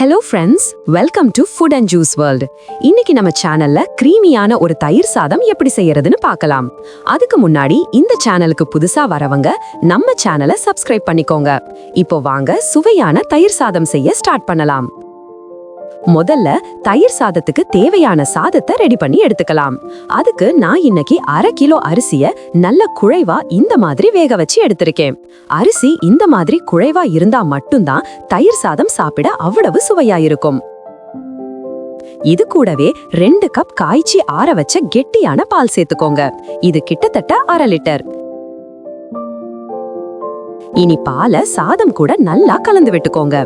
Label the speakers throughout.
Speaker 1: Hello friends welcome to food and juice world இன்னைக்கு நம்ம சேனல்ல கிரீமியான ஒரு தயிர் சாதம் எப்படி செய்யறதுன்னு பார்க்கலாம். அதுக்கு முன்னாடி இந்த சேனலுக்கு புதுசா வரவங்க நம்ம சேனலை சப்ஸ்கிரைப் பண்ணிக்கோங்க. இப்போ வாங்க சுவையான தயிர் சாதம் செய்ய ஸ்டார்ட் பண்ணலாம். முதல்ல தயிர் சாதத்துக்கு தேவையான சாதத்தை ரெடி பண்ணி எடுத்துக்கலாம். அதுக்கு நான் இன்னைக்கு அரை கிலோ அரிசிய நல்ல குழைவா இந்த மாதிரி வேக வச்சு எடுத்திருக்கேன். அரிசி இந்த மாதிரி குழைவா இருந்தா மட்டும்தான் தயிர் சாதம் சாப்பிட அவ்வளவு சுவையா இருக்கும். இது கூடவே ரெண்டு கப் காய்ச்சி ஆற வச்ச கெட்டியான பால் சேர்த்துக்கோங்க. இது கிட்டத்தட்ட அரை லிட்டர். இனி பாலை சாதம் கூட நல்லா கலந்து விட்டுக்கோங்க.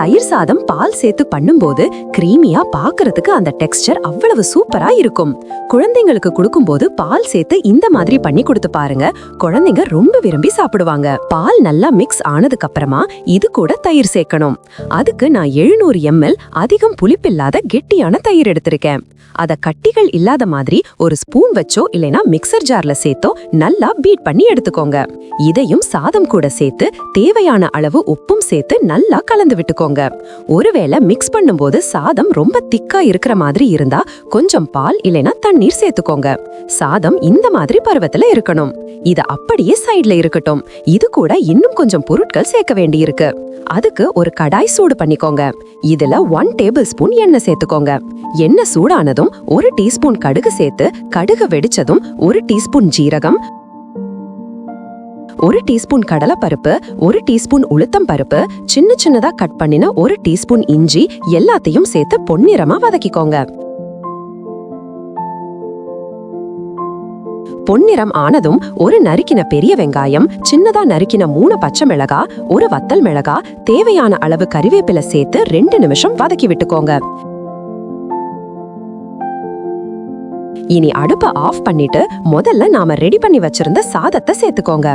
Speaker 1: தயிர் சாதம் பால் சேர்த்து பண்ணும்போது கிரீமியா பாக்குறதுக்கு அந்த டெக்ஸ்டர் அவ்வளவு சூப்பரா இருக்கும். குழந்தைங்களுக்கு கொடுக்கும்போது பால் சேர்த்து இந்த மாதிரி பண்ணி கொடுத்து பாருங்க. குழந்தைங்க ரொம்ப விரும்பி சாப்பிடுவாங்க. பால் நல்லா மிக்ஸ் ஆனதுக்கு அப்புறமா இது கூட தயிர் சேர்க்கணும். அதுக்கு நான் எழுநூறு எம்எல் அதிகம் புளிப்பில்லாத கெட்டியான தயிர் எடுத்திருக்கேன். அத கட்டிகள் இல்லாத மாதிரி ஒரு ஸ்பூன் வச்சோ இல்லைனா மிக்சர் ஜார்ல சேர்த்தோ நல்லா பீட் பண்ணி எடுத்துக்கோங்க. இதையும் சாதம் கூட சேர்த்து தேவையான அளவு உப்பும் சேர்த்து நல்லா கலந்து விட்டுக்கோங்க. ஒருவேளை மிக்ஸ் பண்ணும்போது சாதம் ரொம்ப திக்கா இருக்கிற மாதிரி இருந்தா கொஞ்சம் பால் இல்லைனா தண்ணீர் சேர்த்துக்கோங்க. சாதம் இந்த மாதிரி பருவத்துல இருக்கணும். இது அப்படியே சைடுல இருக்கட்டும். இது கூட இன்னும் கொஞ்சம் பொருட்கள் சேர்க்க வேண்டியிருக்கு. அதுக்கு ஒரு கடாய் சூடு பண்ணிக்கோங்க. இதுல ஒன் டேபிள் ஸ்பூன் எண்ணெய் சேர்த்துக்கோங்க. எண்ணெய் சூடானதும் ஒரு டீஸ்பூன் கடுகு சேர்த்து கடுகு வெடிச்சதும் ஒரு டீஸ்பூன் ஜீரகம் ஒரு டீஸ்பூன் கடலைப்பருப்பு ஒரு டீஸ்பூன் உளுத்தம் பருப்பு சின்ன சின்னதா கட் பண்ணின ஒரு டீஸ்பூன் இஞ்சி எல்லாத்தையும் சேர்த்து பொன்னிறமா வதக்கிக்கோங்க. பொன்னிறம் ஆனதும் ஒரு நறுக்கின பெரிய வெங்காயம் சின்னதா நறுக்கின மூணு பச்சை மிளகா ஒரு வத்தல் மிளகா தேவையான அளவு கறிவேப்பிலை சேர்த்து ரெண்டு நிமிஷம் வதக்கி விட்டுக்கோங்க. இனி அடுப்பை ஆஃப் பண்ணிட்டு முதல்ல நாம ரெடி பண்ணி வச்சிருந்த சாதத்தை சேர்த்துக்கோங்க.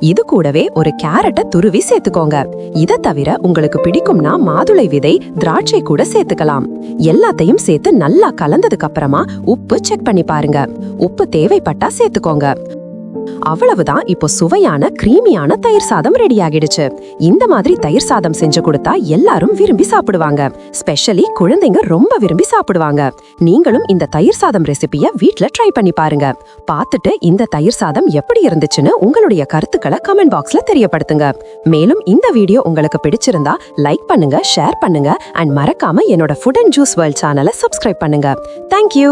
Speaker 1: இது கூடவே ஒரு கேரட்டை துருவி சேர்த்துக்கோங்க. இத தவிர உங்களுக்கு பிடிக்கும்னா மாதுளை விதை திராட்சை கூட சேர்த்துக்கலாம். எல்லாத்தையும் சேர்த்து நல்லா கலந்ததுக்கு அப்புறமா உப்பு செக் பண்ணி பாருங்க. உப்பு தேவைப்பட்டா சேர்த்துக்கோங்க. அவ்வளவுதான் இப்போ சுவையான கிரீமியான தயிர் சாதம் ரெடி ஆகிடுச்சு இந்த மாதிரி தயிர் சாதம் செஞ்சு கொடுத்தா எல்லாரும் விரும்பி சாப்பிடுவாங்க. ஸ்பெஷலி குழந்தைங்க ரொம்ப விரும்பி சாப்பிடுவாங்க. நீங்களும் இந்த தயிர் சாதம் ரெசிபிய வீட்ல ட்ரை பண்ணி பாருங்க. பார்த்துட்டு இந்த தயிர் சாதம் எப்படி இருந்துச்சுன்னு உங்களுடைய கருத்துக்களை கமெண்ட் பாக்ஸ்ல தெரியப்படுத்துங்க. மேலும் இந்த வீடியோ உங்களுக்கு பிடிச்சிருந்தா லைக் பண்ணுங்க ஷேர் பண்ணுங்க அண்ட் மறக்காம என்னோட ஃபுட் அண்ட் ஜூஸ் வேர்ல்ட் சேனலை சப்ஸ்கிரைப் பண்ணுங்க. Thank you